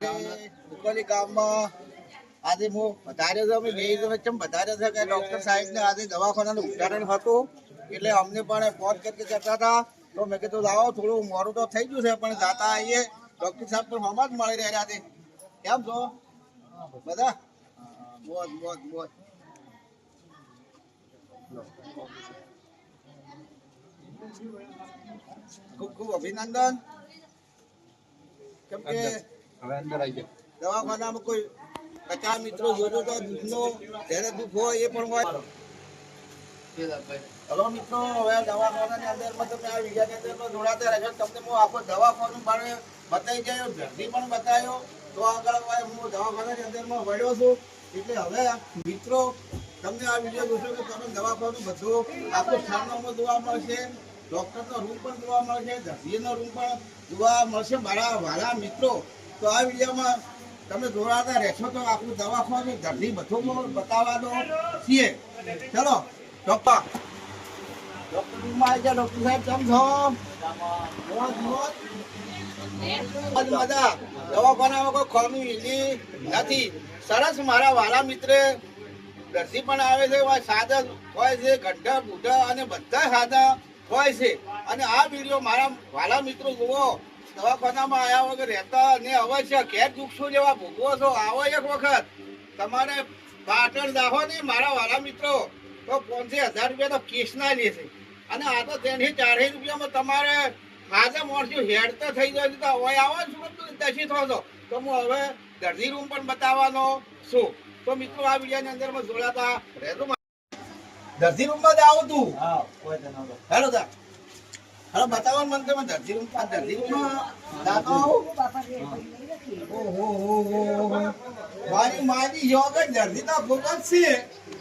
ઉકલી ગામમાં આજે હું વધારે તો અમે બે વચ્ચે વધારે છે કે ડૉક્ટર સાહેબને આજે દવાખાનાનું ઉદઘાટન હતું. એટલે અમને પણ ફોન કરી કરતા હતા. તો મેં કીધું, લાવો, થોડું મોડું તો થઈ ગયું છે, પણ જાતા આવીએ. ડૉક્ટર સાહેબ પણ હમણાં જ મળી રહ્યા આજે કેમ છો? બધા? મોજ મોજ મોજ. ખૂબ ખૂબ અભિનંદન. કેમ કે હવે અંદર આવી જાઓ. દવાખાનામાં કોઈ કચા મિત્રો જોજો તો દૂધનો, જ્યારે દુઃખ હોય એ પણ હોય. હલો મિત્રો, હવે દવાખાનાની અંદરમાં તમે આ વિઝાની અંદરમાં જોડાતા રહેજો. તમને હું આખો દવાખાનું બારે બતાવી ગયો જલ્દી પણ બતાવ્યો. તો આગળ હું દવાખાનાની અંદરમાં વળ્યો છું. એટલે હવે, મિત્રો, તમને આ વીડિયો જોશો કે તમે દવાખાનું બધું આખો સ્થાનમાં જોવા મળશે. ડોક્ટરનો રૂમ પણ જોવા મળશે. દર્દીનો રૂમ પણ જોવા મળશે. મારા વાલા મિત્રો તો આ વિડીયોમાં તમે જોડાતા રહેશો તો આપણું દવાખાનું દર્દી બધું બતાવવા બતાવવાનો છીએ. ચલો ડોક્ટર. ડોક્ટર આવી ગયા. ડોક્ટર સાહેબ કેમ છો? મોજ, દવાખાનામાં કોઈ ખામી વીલી નથી. સરસ મારા વાલા મિત્ર દર્દી પણ આવે છે હોય હોય છે ગઢા બુઢા અને બધા સાદા હોય છે. અને આ વીડિયો મારા વાલા મિત્રો જુઓ. દવાખાનામાં આવ્યા વગર રહેતા અને અવશ્ય ઘેર દુખશો જેવા ભોગવો છો આવો એક વખત. તમારે પાટણ દાહો ને મારા વાળા મિત્રો. તો પાંચસો હજાર રૂપિયા તો કેસના લેશે અને આ તો તેની ચારે રૂપિયામાં તમારે હાજર મોરશું હેડ તો થઈ જાય છે. તો હવે આવો ને સુરત દશી થો છો તો હું હવે દર્દી રૂમ પણ બતાવવાનો છું. તો મિત્રો આ વિડીયોની અંદરમાં જોડાતા રહેજો. દર્દી રૂમમાં જ આવું તું. હેલો દા હેલો બતાવો મને તમે દર્દી રૂમ મારી માની યોગ જ દર્દી ના ફોકસ છે.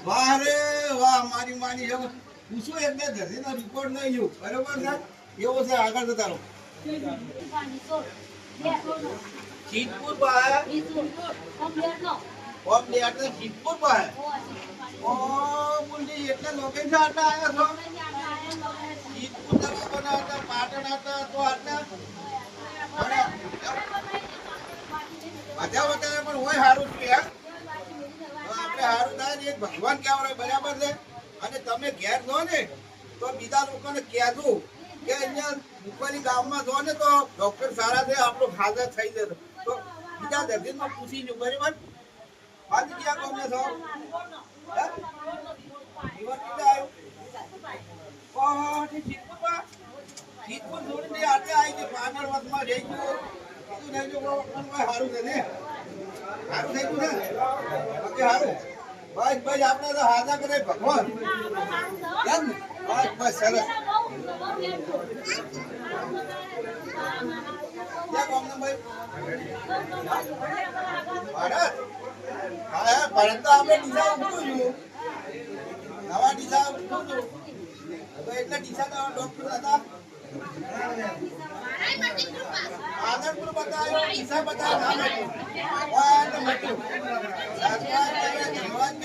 મારે વાહ મારી માની યોગ. પૂછું એટલે દર્દી નો રિપોર્ટ નહીં લ્યો. બરોબર છે? એવો છે, આગળ જતા રહો. સિદ્ધપુર પાસે? ઓમ લે એટલે સિદ્ધપુર પાસે? ઓ મુંડી એટલે લોકેશન આટલા આવ્યા છો? ભગવાન કહેવાય બરાબર છે અને તમે ઘેર જો ને તો બીજા લોકોને કહેજો કે અહીંયા મુકવાની ગામમાં જો ને તો ડોક્ટર સારા છે આપણો ફાધર થઈ જશે તો બીજા દર્દીમાં પૂછી લો બરાબર આજે ક્યાં ગામને છો છોડીને આટલે આવી ગયું, પાગળ કોઈ હારું છે ને હારું થઈ ગયું હારું બસ બસ આપણે તો હાજા કરે ભગવાન? બસ બસ સરસ ભારત હા ભારત તો આપણે ડીસા ઉઠું છું નવા ડીસા ઉઠું છું તો એટલે ડીસા તો ડોક્ટર હતા આનંદપુર બતાવ્યો ડીસા બતાવ્યો भगवान મટ્યું भगवान भगवान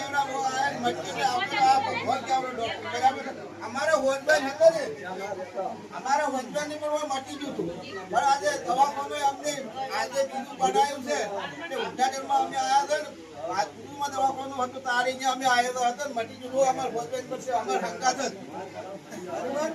આયા મટ્યું ને આપણે આ ભગવાન કેવડો ડોક્ટર બરાબર અમારો હોજબાઈ હતો ને અમારા હોજબાઈ પણ વો મટી ગયું હતું પણ આજે દવાખાનું અમને આજે બીજું બનાવ્યું છે એટલે ઉદ્ઘાટનમાં અમે આવ્યા હતા ને રાજપુરમાં દવાખાનું હતું તારે અહીંયા અમે આવ્યો હતો ને મટી ગયું અમાર હોજબાઈ પર છે, અમાર હંકાત જ. બરાબર?